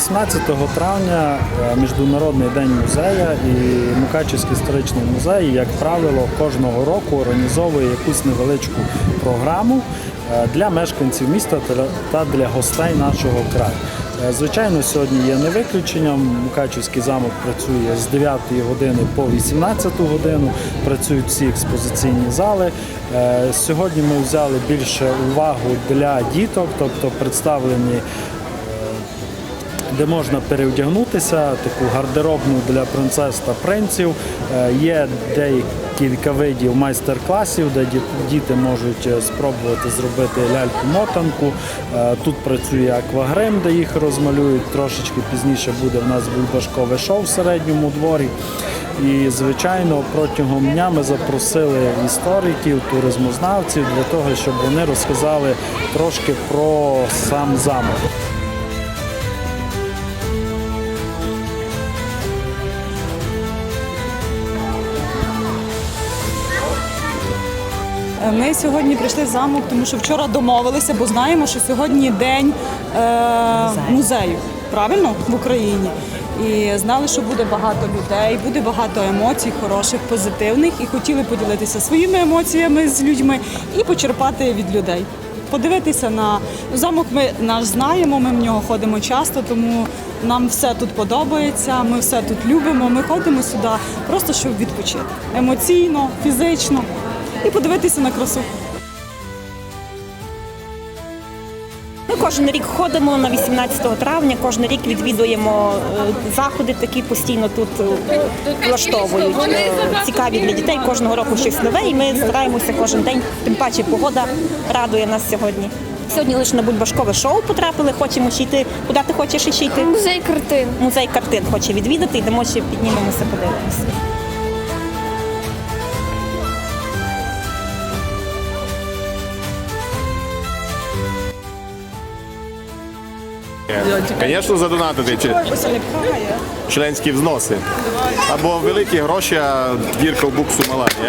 18 травня е, Міжнародний день музея і Мукачівський історичний музей, як правило, кожного року організовує якусь невеличку програму е, для мешканців міста та- для гостей нашого краю. Е, Звичайно, сьогодні є не виключенням. Мукачівський замок працює з 9 години по 18 годину. Працюють всі експозиційні зали. Сьогодні ми взяли більше увагу для діток, тобто представлені де можна переодягнутися, таку гардеробну для принцес та принців. Е, Є декілька видів майстер-класів, де діти можуть е, спробувати зробити ляльку-мотанку. Е, Тут працює аквагрим, де їх розмалюють. Трошечки пізніше буде в нас бульбашкове шоу в середньому дворі. І, звичайно, протягом дня ми запросили істориків, туризмознавців для того, щоб вони розказали трошки про сам замок. Ми сьогодні прийшли в замок, тому що вчора домовилися, бо знаємо, що сьогодні день е, музею, правильно в Україні. І знали, що буде багато людей, буде багато емоцій, хороших, позитивних, і хотіли поділитися своїми емоціями з людьми і почерпати від людей. Подивитися на замок. Ми наш знаємо, ми в нього ходимо часто, тому нам все тут подобається. Ми все тут любимо. Ми ходимо сюди просто щоб відпочити емоційно, фізично і подивитися на красу. Ми кожен рік ходимо на 18 травня, кожен рік відвідуємо е, заходи, такі постійно тут е, влаштовують. Е, Цікаві для дітей кожного року щось нове, і ми стараємося кожен день. Тим паче погода радує нас сьогодні. Сьогодні лише на бульбашкове шоу потрапили. Хочемо ще йти. Куди ти хочеш ще йти? Музей картин. Музей картин хоче відвідати, йдемо ще піднімемося, подивимося. Звісно, задонатити чи членські взноси. Або великі гроші, а дірка в буксу мала. Ні?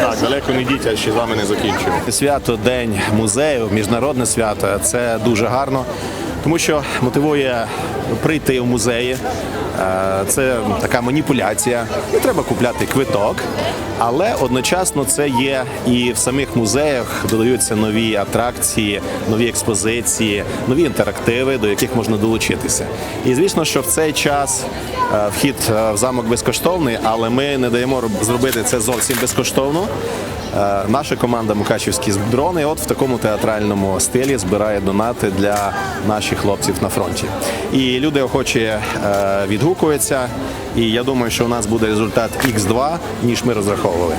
Так, далеко не дітя, а ще з вами не закінчив. Свято День музею, міжнародне свято це дуже гарно, тому що мотивує прийти в музеї. Е, Це така маніпуляція. Не треба купляти квиток, але одночасно це є і в самих музеях додаються нові атракції, нові експозиції, нові інтерактиви, до яких можна долучитися. І звісно, що в цей час е, вхід е, в замок безкоштовний, але ми не даємо зробити це зовсім безкоштовно. Наша команда Мукачівські дрони от в такому театральному стилі збирає донати для наших хлопців на фронті. І люди охочі е, відгукуються. І я думаю, що у нас буде результат X2, ніж ми розраховували.